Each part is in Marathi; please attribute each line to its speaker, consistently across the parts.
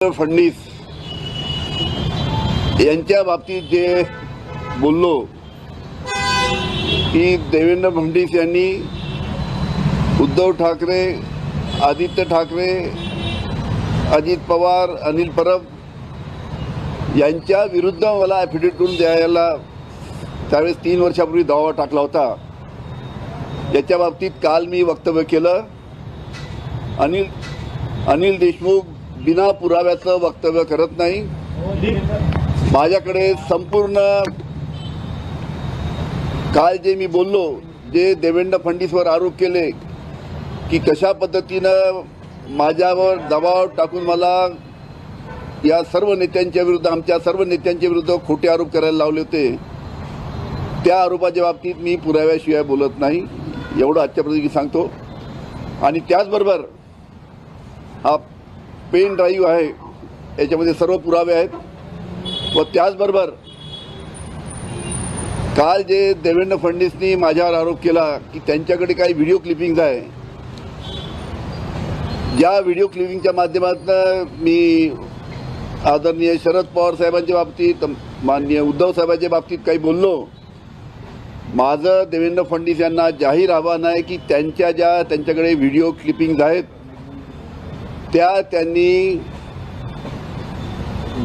Speaker 1: फडणीस यांच्या बाबतीत जे बोललो की देवेंद्र फडणीस यांनी उद्धव ठाकरे आदित्य ठाकरे अजित पवार अनिल परब यांच्या विरुद्ध मला ॲफिडेविटून द्यायला त्यावेळेस तीन वर्षापूर्वी दावा टाकला होता. याच्या बाबतीत काल मी वक्तव्य केलं. अनिल अनिल देशमुख बिना पुराव्याचं वक्तव्य करत नाही. माझ्याकडे संपूर्ण काल जे मी बोललो जे देवेंद्र फडणवीसवर आरोप केले की कशा पद्धतीनं माझ्यावर दबाव टाकून मला या सर्व नेत्यांच्या विरुद्ध आमच्या सर्व नेत्यांच्या विरुद्ध खोटे आरोप करायला लावले होते. त्या आरोपाच्या बाबतीत मी पुराव्याशिवाय बोलत नाही. एवढं आजच्या प्रसंगी सांगतो. आणि त्याचबरोबर हा पेन ड्राईव्ह आहे. याच्यामध्ये सर्व पुरावे आहेत. व त्याचबरोबर काल जे देवेंद्र फडणवीसनी माझ्यावर आरोप केला की त्यांच्याकडे काही व्हिडिओ क्लिपिंग्ज आहे. ज्या व्हिडिओ क्लिपिंगच्या माध्यमातून मी आदरणीय शरद पवार साहेबांच्या बाबतीत माननीय उद्धव साहेबांच्या बाबतीत काही बोललो. माझं देवेंद्र फडणवीस यांना जाहीर आव्हान आहे की त्यांच्या ज्या त्यांच्याकडे व्हिडिओ क्लिपिंग्ज आहेत त्या त्यांनी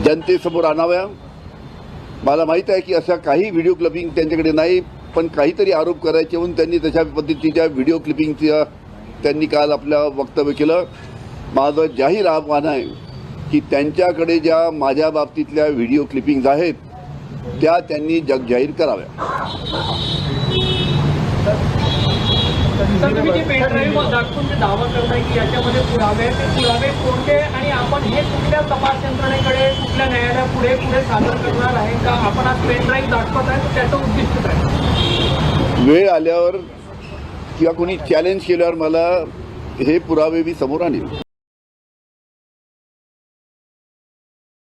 Speaker 1: जनतेसमोर आणाव्या. मला माहीत आहे की अशा काही व्हिडिओ क्लिपिंग त्यांच्याकडे नाही पण काहीतरी आरोप करायचे म्हणून त्यांनी तशा पद्धतीच्या व्हिडिओ क्लिपिंगच्या त्यांनी काल आपल्या वक्तव्य केलं. माझं जाहीर आव्हान आहे की त्यांच्याकडे ज्या माझ्या बाबतीतल्या व्हिडिओ क्लिपिंग्ज आहेत त्या त्यांनी जग जाहीर कराव्या.
Speaker 2: सर तुम्ही जे पेन ड्राईव्ह दाखवून जे दावा करताय की याच्यामध्ये पुरावे ते पुरावे कोणते आणि आपण हे कुठल्या तपास यंत्रणेकडे कुठल्या न्यायालयापुढे पुढे सादर करणार आहे का? आपण आज पेन ड्राईव्ह दाखवत आहे तर त्याचं उद्दिष्ट काय?
Speaker 1: वेळ आल्यावर किंवा कोणी चॅलेंज केल्यावर मला हे पुरावे मी समोर आणीन.